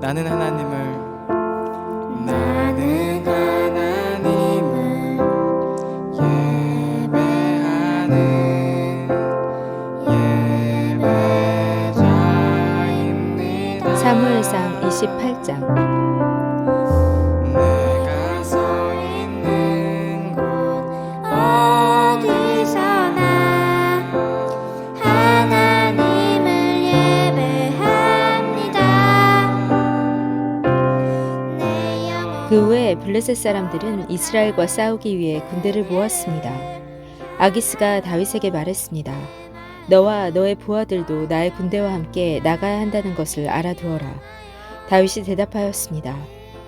나는 하나님을 나는 하나님을 예배하는 예배자입니다. 사무엘상 28장 그 후에 블레셋 사람들은 이스라엘과 싸우기 위해 군대를 모았습니다. 아기스가 다윗에게 말했습니다. 너와 너의 부하들도 나의 군대와 함께 나가야 한다는 것을 알아두어라. 다윗이 대답하였습니다.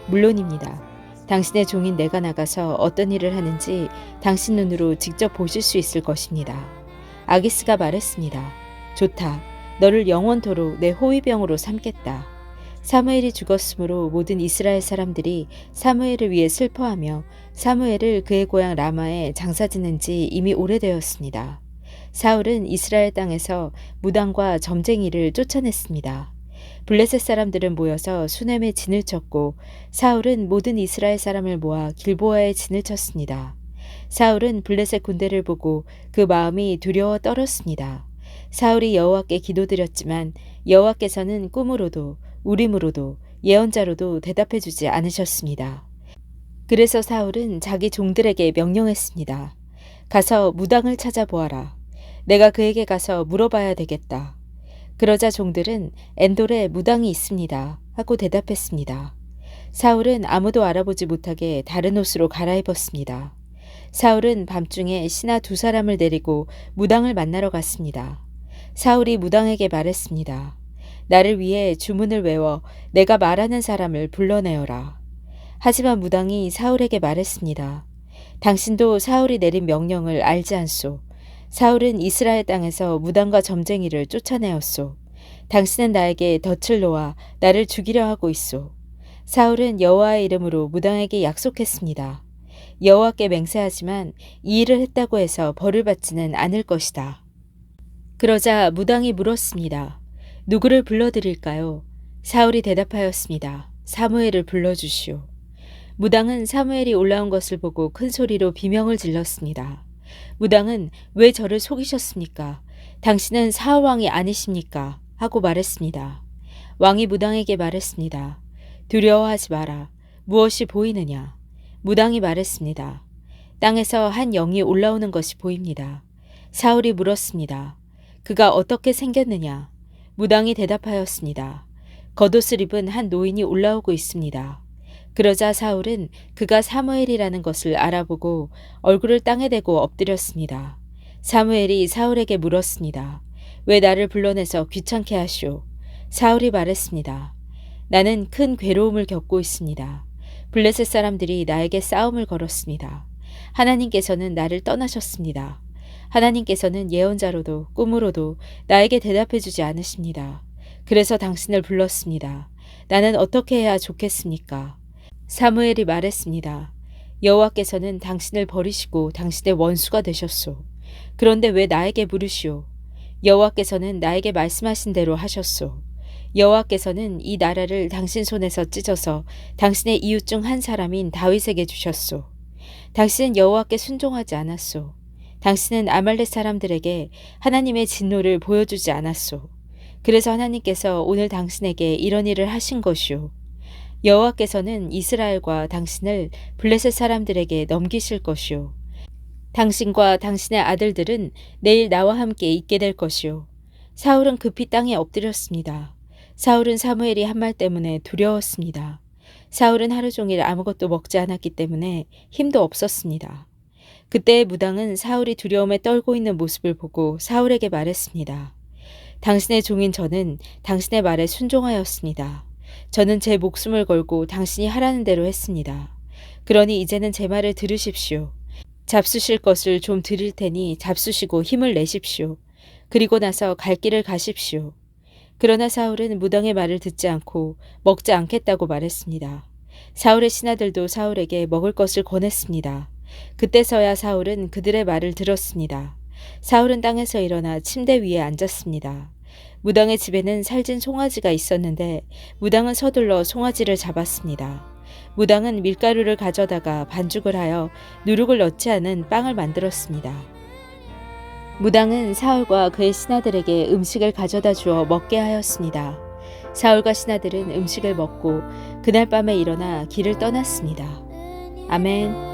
물론입니다. 당신의 종인 내가 나가서 어떤 일을 하는지 당신 눈으로 직접 보실 수 있을 것입니다. 아기스가 말했습니다. 좋다. 너를 영원토록 내 호위병으로 삼겠다. 사무엘이 죽었으므로 모든 이스라엘 사람들이 사무엘을 위해 슬퍼하며 사무엘을 그의 고향 라마에 장사 짓는 지 이미 오래되었습니다. 사울은 이스라엘 땅에서 무당과 점쟁이를 쫓아냈습니다. 블레셋 사람들은 모여서 수넴에 진을 쳤고 사울은 모든 이스라엘 사람을 모아 길보아에 진을 쳤습니다. 사울은 블레셋 군대를 보고 그 마음이 두려워 떨었습니다. 사울이 여호와께 기도드렸지만 여호와께서는 꿈으로도 우림으로도 예언자로도 대답해 주지 않으셨습니다. 그래서 사울은 자기 종들에게 명령했습니다. 가서 무당을 찾아보아라. 내가 그에게 가서 물어봐야 되겠다. 그러자 종들은 엔돌에 무당이 있습니다. 하고 대답했습니다. 사울은 아무도 알아보지 못하게 다른 옷으로 갈아입었습니다. 사울은 밤중에 신하 두 사람을 데리고 무당을 만나러 갔습니다. 사울이 무당에게 말했습니다. 나를 위해 주문을 외워 내가 말하는 사람을 불러내어라. 하지만 무당이 사울에게 말했습니다. 당신도 사울이 내린 명령을 알지 않소. 사울은 이스라엘 땅에서 무당과 점쟁이를 쫓아내었소. 당신은 나에게 덫을 놓아 나를 죽이려 하고 있소. 사울은 여호와의 이름으로 무당에게 약속했습니다. 여호와께 맹세하지만 이 일을 했다고 해서 벌을 받지는 않을 것이다. 그러자 무당이 물었습니다. 누구를 불러드릴까요? 사울이 대답하였습니다. 사무엘을 불러주시오. 무당은 사무엘이 올라온 것을 보고 큰 소리로 비명을 질렀습니다. 무당은 왜 저를 속이셨습니까? 당신은 사울 왕이 아니십니까? 하고 말했습니다. 왕이 무당에게 말했습니다. 두려워하지 마라. 무엇이 보이느냐? 무당이 말했습니다. 땅에서 한 영이 올라오는 것이 보입니다. 사울이 물었습니다. 그가 어떻게 생겼느냐? 무당이 대답하였습니다. 겉옷을 입은 한 노인이 올라오고 있습니다. 그러자 사울은 그가 사무엘이라는 것을 알아보고 얼굴을 땅에 대고 엎드렸습니다. 사무엘이 사울에게 물었습니다. 왜 나를 불러내서 귀찮게 하시오? 사울이 말했습니다. 나는 큰 괴로움을 겪고 있습니다. 블레셋 사람들이 나에게 싸움을 걸었습니다. 하나님께서는 나를 떠나셨습니다. 하나님께서는 예언자로도 꿈으로도 나에게 대답해 주지 않으십니다. 그래서 당신을 불렀습니다. 나는 어떻게 해야 좋겠습니까? 사무엘이 말했습니다. 여호와께서는 당신을 버리시고 당신의 원수가 되셨소. 그런데 왜 나에게 물으시오? 여호와께서는 나에게 말씀하신 대로 하셨소. 여호와께서는 이 나라를 당신 손에서 찢어서 당신의 이웃 중 한 사람인 다윗에게 주셨소. 당신은 여호와께 순종하지 않았소. 당신은 아말렉 사람들에게 하나님의 진노를 보여주지 않았소. 그래서 하나님께서 오늘 당신에게 이런 일을 하신 것이오. 여호와께서는 이스라엘과 당신을 블레셋 사람들에게 넘기실 것이오. 당신과 당신의 아들들은 내일 나와 함께 있게 될 것이오. 사울은 급히 땅에 엎드렸습니다. 사울은 사무엘이 한 말 때문에 두려웠습니다. 사울은 하루 종일 아무것도 먹지 않았기 때문에 힘도 없었습니다. 그때 무당은 사울이 두려움에 떨고 있는 모습을 보고 사울에게 말했습니다. 당신의 종인 저는 당신의 말에 순종하였습니다. 저는 제 목숨을 걸고 당신이 하라는 대로 했습니다. 그러니 이제는 제 말을 들으십시오. 잡수실 것을 좀 드릴 테니 잡수시고 힘을 내십시오. 그리고 나서 갈 길을 가십시오. 그러나 사울은 무당의 말을 듣지 않고 먹지 않겠다고 말했습니다. 사울의 신하들도 사울에게 먹을 것을 권했습니다. 그때서야 사울은 그들의 말을 들었습니다. 사울은 땅에서 일어나 침대 위에 앉았습니다. 무당의 집에는 살찐 송아지가 있었는데 무당은 서둘러 송아지를 잡았습니다. 무당은 밀가루를 가져다가 반죽을 하여 누룩을 넣지 않은 빵을 만들었습니다. 무당은 사울과 그의 신하들에게 음식을 가져다 주어 먹게 하였습니다. 사울과 신하들은 음식을 먹고 그날 밤에 일어나 길을 떠났습니다. 아멘.